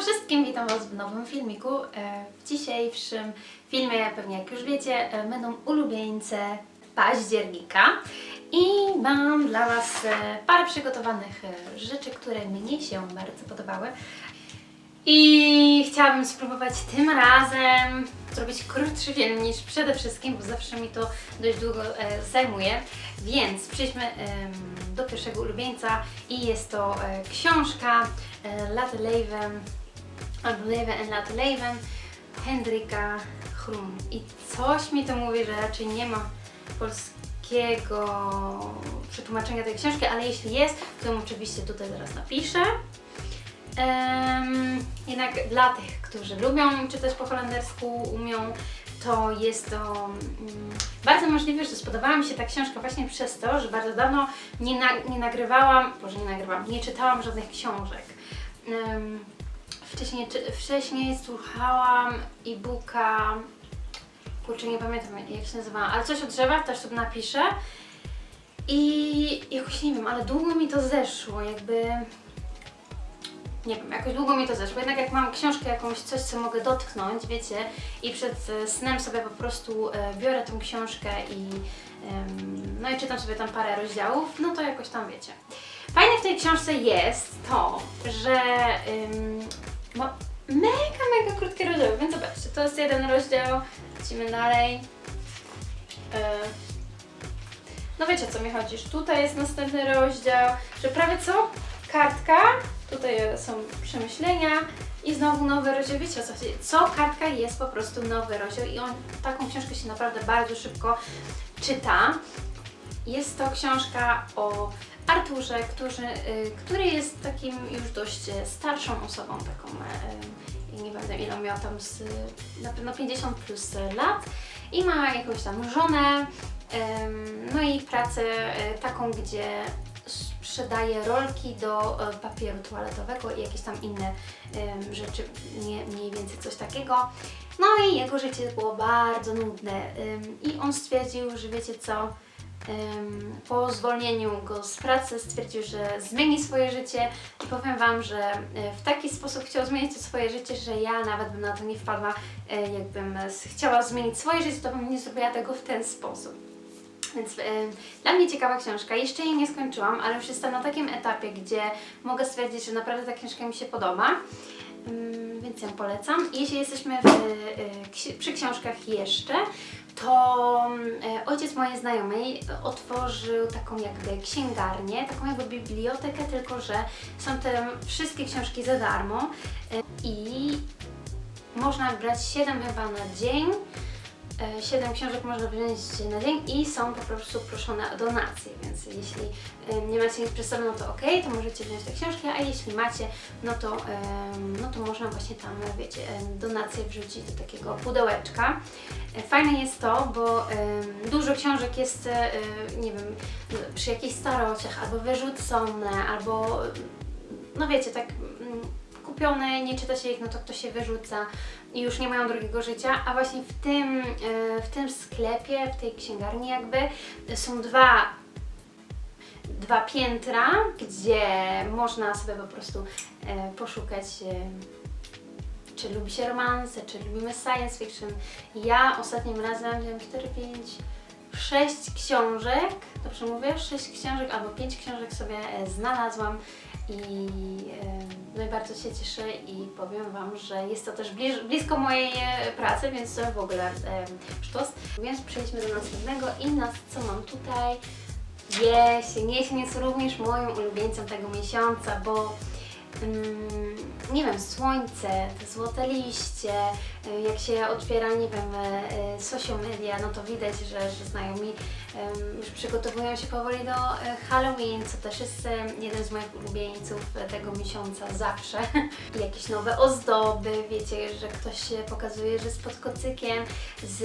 wszystkim, witam Was w nowym filmiku. E, W dzisiejszym filmie, pewnie jak już wiecie, e, będą ulubieńce października i mam dla Was e, parę przygotowanych rzeczy, które mnie się bardzo podobały. I chciałabym spróbować tym razem zrobić krótszy film niż przede wszystkim, bo zawsze mi to dość długo zajmuje. Więc przejdźmy do pierwszego ulubieńca i jest to książka e, Lateleven albo Leven en Lateleven Hendrika Chrum. I coś mi to mówi, że raczej nie ma polskiego przetłumaczenia tej książki, ale jeśli jest, to ją oczywiście tutaj zaraz napiszę. Em, jednak dla tych, którzy lubią czytać po holendersku, umią, to jest to mm, bardzo możliwe, że spodobała mi się ta książka właśnie przez to, że bardzo dawno nie, na, nie nagrywałam, nie nagrywałam, nie czytałam żadnych książek. Em, wcześniej, czy, wcześniej słuchałam e-booka, kurczę nie pamiętam jak się nazywała, ale coś o drzewach, też sobie napiszę. I jakoś nie wiem, ale długo mi to zeszło, jakby nie wiem, jakoś długo mi to zeszło. Jednak jak mam książkę jakąś, coś co mogę dotknąć, wiecie, i przed e, snem sobie po prostu e, biorę tą książkę i no i czytam sobie tam parę rozdziałów, no to jakoś tam wiecie. Fajne w tej książce jest to, że no, mega, mega krótkie rozdziały, więc zobaczcie, to jest jeden rozdział, lecimy dalej. E, no wiecie co mi chodzi, tutaj jest następny rozdział, że prawie co? Kartka, tutaj są przemyślenia i znowu nowy rozdział. Wiecie co? Co kartka jest po prostu nowy rozdział i on, taką książkę się naprawdę bardzo szybko czyta. Jest to książka o Arturze, który, y, który jest takim już dość e, starszą osobą, taką, e, nie wiem ile miał tam, z, na pewno 50 plus lat i ma jakąś tam żonę, no i pracę taką, gdzie sprzedaje rolki do papieru toaletowego i jakieś tam inne rzeczy, nie, mniej więcej coś takiego. No i jego życie było bardzo nudne i on stwierdził, że wiecie co, po zwolnieniu go z pracy stwierdził, że zmieni swoje życie i powiem Wam, że e, w taki sposób chciał zmienić to swoje życie, że ja nawet bym na to nie wpadła, e, jakbym e, chciała zmienić swoje życie, to bym nie zrobiła tego w ten sposób. Więc e, dla mnie ciekawa książka. Jeszcze jej nie skończyłam, ale już jestem na takim etapie, gdzie mogę stwierdzić, że naprawdę ta książka mi się podoba. Ym, więc ją polecam. Jeśli jesteśmy w, e, ksi- przy książkach jeszcze, to e, ojciec mojej znajomej otworzył taką jakby księgarnię, taką jakby bibliotekę, tylko że są te wszystkie książki za darmo e, i można brać 7 chyba na dzień. E, Siedem książek można wziąć na dzień i są po prostu proszone o donacje, więc jeśli nie macie nic przy sobie, no to ok, to możecie wziąć te książki, a jeśli macie, no to, no to można właśnie tam, wiecie, donacje wrzucić do takiego pudełeczka. E, Fajne jest to, bo dużo książek jest, e, nie wiem, przy jakichś starociach, albo wyrzucone, albo no wiecie, tak mm, kupione, nie czyta się ich, no to ktoś się wyrzuca i już nie mają drugiego życia, a właśnie w tym, e, w tym sklepie, w tej księgarni jakby są dwa dwa piętra, gdzie można sobie po prostu e, poszukać e, czy lubi się romanse, czy lubimy science fiction. Ja ostatnim razem wziąłem 4, 5, 6 książek, dobrze mówię? 6 książek albo 5 książek sobie znalazłam i no i bardzo się cieszę i powiem Wam, że jest to też bliż, blisko mojej e, pracy, więc to w ogóle e. Więc przejdźmy do następnego i nas, co mam tutaj? Jesień. Jesień jest również moim ulubieńcem tego miesiąca, bo nie wiem, słońce, te złote liście, y, jak się otwiera, nie wiem, e, social media, no to widać, że, że znajomi już przygotowują się powoli do e, Halloween, co też jest jeden z moich ulubieńców tego miesiąca zawsze. Jakieś nowe ozdoby, wiecie, że ktoś pokazuje, że z pod kocykiem, z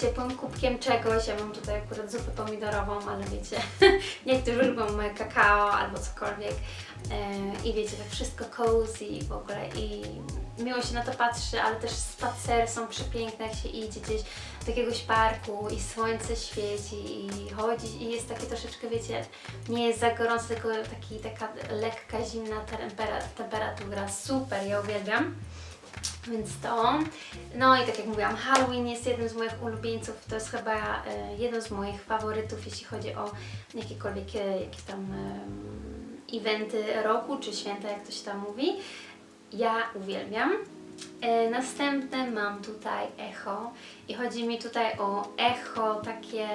ciepłym kubkiem czegoś. Ja mam tutaj akurat zupę pomidorową, ale wiecie, niektórzy lubią kakao albo cokolwiek. I wiecie, tak wszystko cozy w ogóle i miło się na to patrzy, ale też spacery są przepiękne, jak się idzie gdzieś do jakiegoś parku i słońce świeci i chodzi i jest takie troszeczkę, wiecie, nie jest za gorąco, tylko taki, taka lekka, zimna tempera- temperatura. Super, ja uwielbiam. Więc to. No i tak jak mówiłam, Halloween jest jednym z moich ulubieńców. To jest chyba e, jeden z moich faworytów, jeśli chodzi o jakiekolwiek e, jakieś tam eventy roku, czy święta, jak to się tam mówi. Ja uwielbiam. E, następne mam tutaj echo i chodzi mi tutaj o echo takie,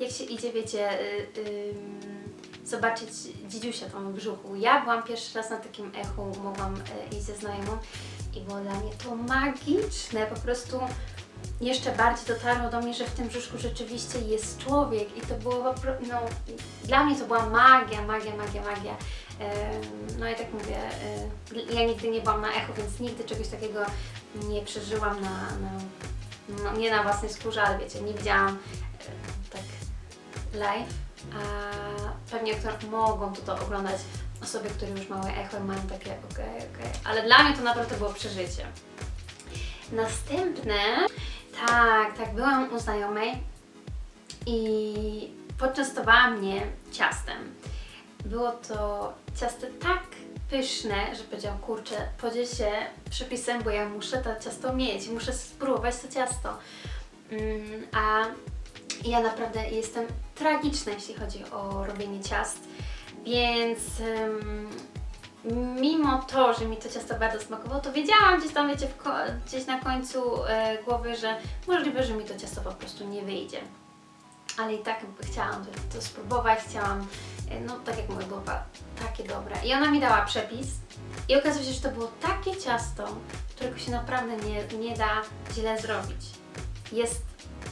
jak się idzie, wiecie, y, ym, zobaczyć dzidziusia tam w brzuchu. Ja byłam pierwszy raz na takim echu, mogłam e, iść ze znajomą i było dla mnie to magiczne, po prostu jeszcze bardziej dotarło do mnie, że w tym brzuszku rzeczywiście jest człowiek i to było no, dla mnie to była magia, magia, magia, magia. No i tak mówię, ja nigdy nie byłam na echo, więc nigdy czegoś takiego nie przeżyłam na, na no, nie na własnej skórze, ale wiecie, nie widziałam tak live, a pewnie które mogą to, to oglądać osoby, które już małe echo i mają takie okej, okej, ale dla mnie to naprawdę było przeżycie. Następne, tak, tak, byłam u znajomej i poczęstowała mnie ciastem. Było to ciasto tak pyszne, że powiedziałam, kurczę, podziel się przepisem, bo ja muszę to ciasto mieć, muszę spróbować to ciasto. Mm, a ja naprawdę jestem tragiczna, jeśli chodzi o robienie ciast, więc em, mimo to, że mi to ciasto bardzo smakowało, to wiedziałam gdzieś tam, wiecie, gdzieś na końcu e, głowy, że możliwe, że mi to ciasto po prostu nie wyjdzie. Ale i tak chciałam to, to spróbować, chciałam, e, no tak jak mówię, było takie dobre. I ona mi dała przepis i okazuje się, że to było takie ciasto, którego się naprawdę nie, nie da źle zrobić. Jest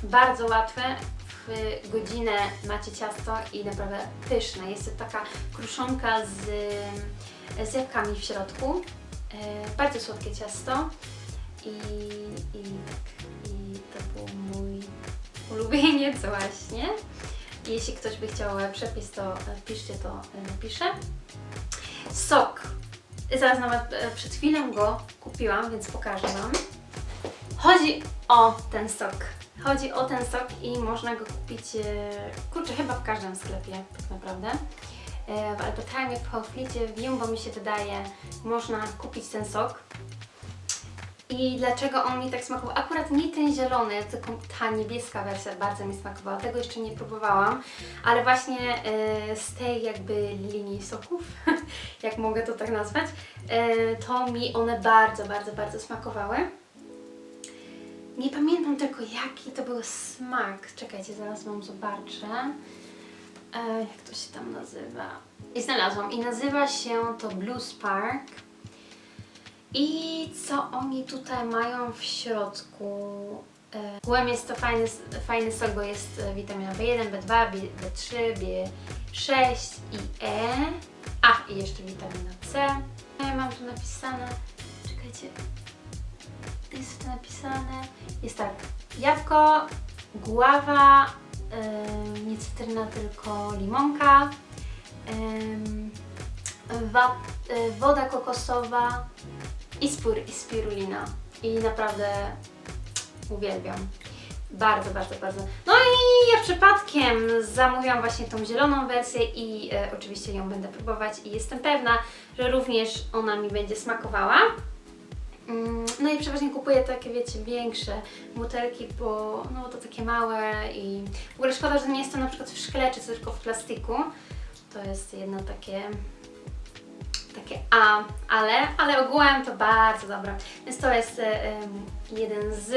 bardzo łatwe, w godzinę macie ciasto i naprawdę pyszne. Jest to taka kruszonka z, z jabłkami w środku. E, bardzo słodkie ciasto i, i, i to był mój ulubieniec właśnie. Jeśli ktoś by chciał przepis, to e, piszcie, to e, napiszę. Sok. Zaraz nawet e, przed chwilą go kupiłam, więc pokażę Wam. Chodzi o ten sok. Chodzi o ten sok i można go kupić, e, kurczę, chyba w każdym sklepie tak naprawdę. E, W Albertheimie, w Hoflicie, w Jumbo mi się wydaje, można kupić ten sok. I dlaczego on mi tak smakował? Akurat nie ten zielony, tylko ta niebieska wersja bardzo mi smakowała. Tego jeszcze nie próbowałam, ale właśnie e, z tej jakby linii soków, jak mogę to tak nazwać, e, to mi one bardzo, bardzo, bardzo smakowały. Nie pamiętam tylko jaki to był smak. Czekajcie, zaraz Wam zobaczę. E, jak to się tam nazywa? I znalazłam. I nazywa się to Blue Spark. I co oni tutaj mają w środku? E, Ogółem jest to fajny, fajny sok, bo jest e, witamina B1, B2, B, B3, B6 i E. A, i jeszcze witamina C. E, Mam tu napisane, czekajcie, jest tu napisane, jest tak, jabłko, guława, ym, nie cytryna, tylko limonka, y, woda kokosowa i, spór, i spirulina. I naprawdę uwielbiam. Bardzo, bardzo, bardzo. No i ja przypadkiem zamówiłam właśnie tą zieloną wersję i e, oczywiście ją będę próbować i jestem pewna, że również ona mi będzie smakowała. Mm, No i przeważnie kupuję takie, wiecie, większe butelki, bo no, to takie małe i w ogóle szkoda, że nie jest to na przykład w szkle, czy tylko w plastiku. To jest jedno takie takie A, ale, ale ogółem to bardzo dobre. Więc to jest e, em, jeden z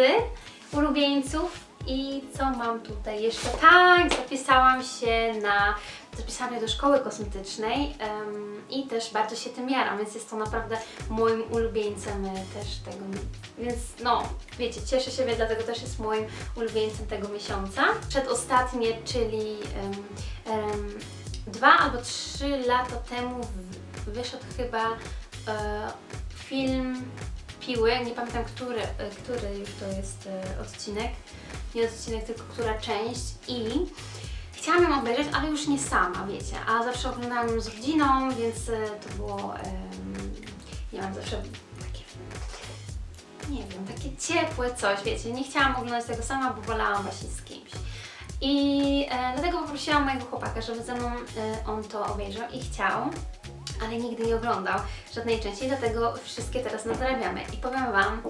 ulubieńców. I co mam tutaj jeszcze? Tak, zapisałam się na zapisałam się do szkoły kosmetycznej em, i też bardzo się tym jaram, więc jest to naprawdę moim ulubieńcem e, też tego. Więc no, wiecie, cieszę się, dlatego też jest moim ulubieńcem tego miesiąca. Przedostatnie, czyli em, em, dwa albo trzy lata temu wyszedł chyba e, film Piły, nie pamiętam który, e, który już to jest odcinek, nie odcinek, tylko która część i chciałam ją obejrzeć, ale już nie sama, wiecie, a zawsze oglądałam ją z rodziną, więc e, to było, em, nie wiem, zawsze takie, nie wiem, takie ciepłe coś, wiecie, nie chciałam oglądać tego sama, bo wolałam właśnie z kimś. I e, dlatego poprosiłam mojego chłopaka, żeby ze mną e, on to obejrzał i chciał, ale nigdy nie oglądał żadnej części, dlatego wszystkie teraz nadrabiamy. I powiem Wam,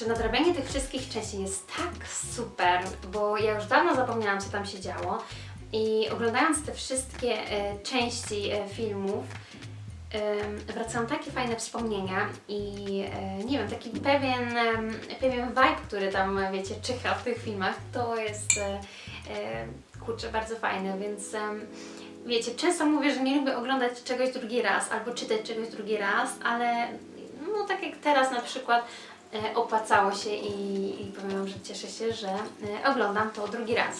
że nadrabianie tych wszystkich części jest tak super, bo ja już dawno zapomniałam, co tam się działo. I oglądając te wszystkie e, części e, filmów, wracają takie fajne wspomnienia i e, nie wiem, taki pewien, pewien vibe, który tam, wiecie, czyha w tych filmach, to jest, kurczę, bardzo fajne, więc wiecie, często mówię, że nie lubię oglądać czegoś drugi raz albo czytać czegoś drugi raz, ale no tak jak teraz na przykład opłacało się i, i powiem że cieszę się, że e, oglądam to drugi raz.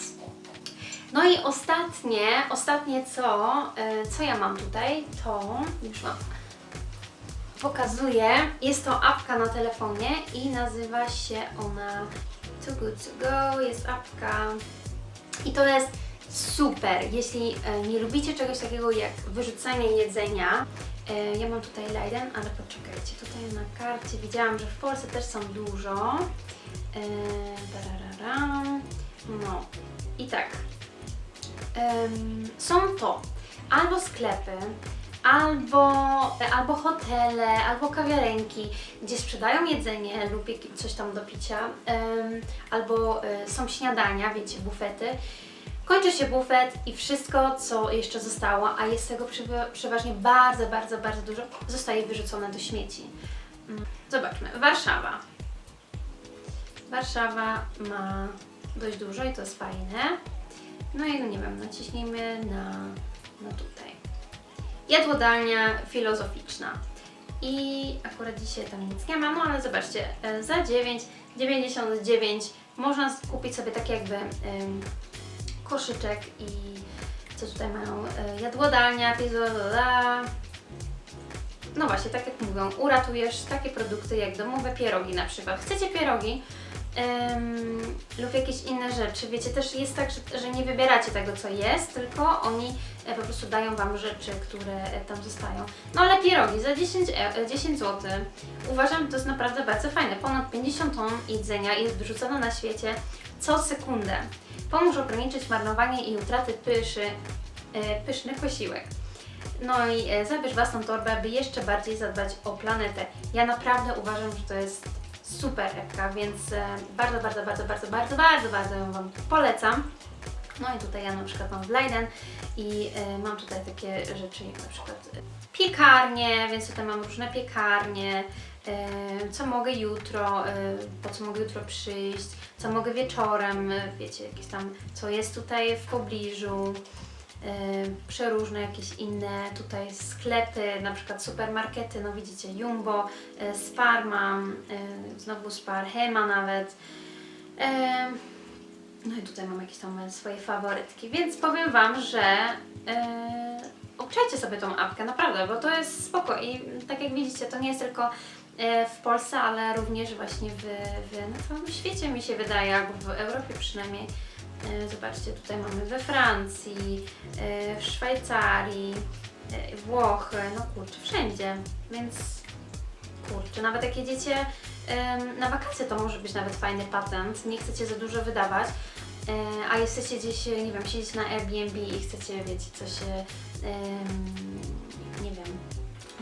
No i ostatnie, ostatnie co, e, co ja mam tutaj, to już mam. Pokazuję, jest to apka na telefonie i nazywa się ona Too Good To Go, jest apka i to jest super, jeśli e, nie lubicie czegoś takiego jak wyrzucanie jedzenia. E, ja mam tutaj Leiden, ale poczekajcie, tutaj na karcie widziałam, że w Polsce też są dużo. E, no i tak, są to albo sklepy, albo, albo hotele, albo kawiarenki, gdzie sprzedają jedzenie lub coś tam do picia, albo e, są śniadania, wiecie, bufety. Kończy się bufet i wszystko, co jeszcze zostało, a jest tego przewa- przeważnie bardzo, bardzo, bardzo dużo, zostaje wyrzucone do śmieci. Mm, Zobaczmy, Warszawa. Warszawa ma dość dużo i to jest fajne. No i no nie wiem, naciśnijmy na, na tutaj. Jadłodalnia filozoficzna. I akurat dzisiaj tam nic nie ma, no ale zobaczcie, e, za 9,99 można kupić sobie taki jakby koszyczek i co tutaj mają? E, Jadłodalnia, filozoficzna. No właśnie, tak jak mówią, uratujesz takie produkty jak domowe pierogi na przykład. Chcecie pierogi? Em, lub jakieś inne rzeczy. Wiecie, też jest tak, że, że nie wybieracie tego, co jest, tylko oni e, po prostu dają Wam rzeczy, które e, tam zostają. No ale pierogi za 10, e, e, 10 zł uważam, że to jest naprawdę bardzo fajne. Ponad 50 ton jedzenia jest wyrzucone na świecie co sekundę. Pomóż ograniczyć marnowanie i utraty pyszy, e, pyszny posiłek. No i e, zabierz własną torbę, by jeszcze bardziej zadbać o planetę. Ja naprawdę uważam, że to jest super epka, więc e, bardzo, bardzo, bardzo, bardzo, bardzo, bardzo, bardzo ją Wam polecam. No i tutaj ja na przykład mam Leiden i mam tutaj takie rzeczy jak na przykład piekarnie, więc tutaj mam różne piekarnie, co mogę jutro, e, po co mogę jutro przyjść, co mogę wieczorem, e, wiecie, jakieś tam, co jest tutaj w pobliżu. E, przeróżne jakieś inne tutaj sklepy, na przykład supermarkety, no widzicie Jumbo, e, Spar mam, e, znowu Spar, Hema nawet. E, no i tutaj mam jakieś tam e, swoje faworytki, więc powiem Wam, że e, obczajcie sobie tą apkę, naprawdę, bo to jest spoko i tak jak widzicie, to nie jest tylko e, w Polsce, ale również właśnie w, w na całym świecie mi się wydaje, albo w Europie przynajmniej. E, Zobaczcie, tutaj mamy we Francji, e, w Szwajcarii, e, Włochy, no kurczę, wszędzie, więc kurczę, nawet jak jedziecie na wakacje, to może być nawet fajny patent, nie chcecie za dużo wydawać, e, a jesteście gdzieś, nie wiem, siedzieć na Airbnb i chcecie, wiecie, coś, e, nie wiem,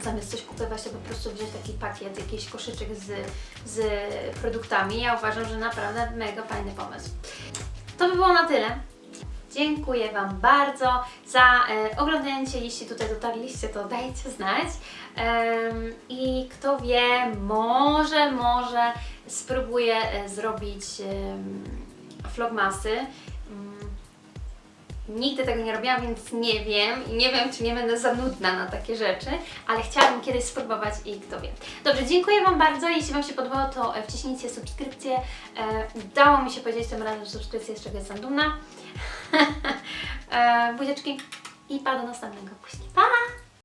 zamiast coś kupować, to po prostu wziąć taki pakiet, jakiś koszyczek z, z produktami. Ja uważam, że naprawdę mega fajny pomysł. To by było na tyle. Dziękuję Wam bardzo za e, oglądnięcie. Jeśli tutaj dotarliście, to dajcie znać. Em, I kto wie, może, może spróbuję e, zrobić em, vlogmasy. Nigdy tego nie robiłam, więc nie wiem i nie wiem, czy nie będę za nudna na takie rzeczy, ale chciałabym kiedyś spróbować i kto wie. Dobrze, dziękuję Wam bardzo. Jeśli Wam się podobało, to e, wciśnijcie subskrypcję. E, udało mi się powiedzieć tym razem subskrypcję, z czego jestem dumna. e, buziaczki i pa do następnego. Puści, pa!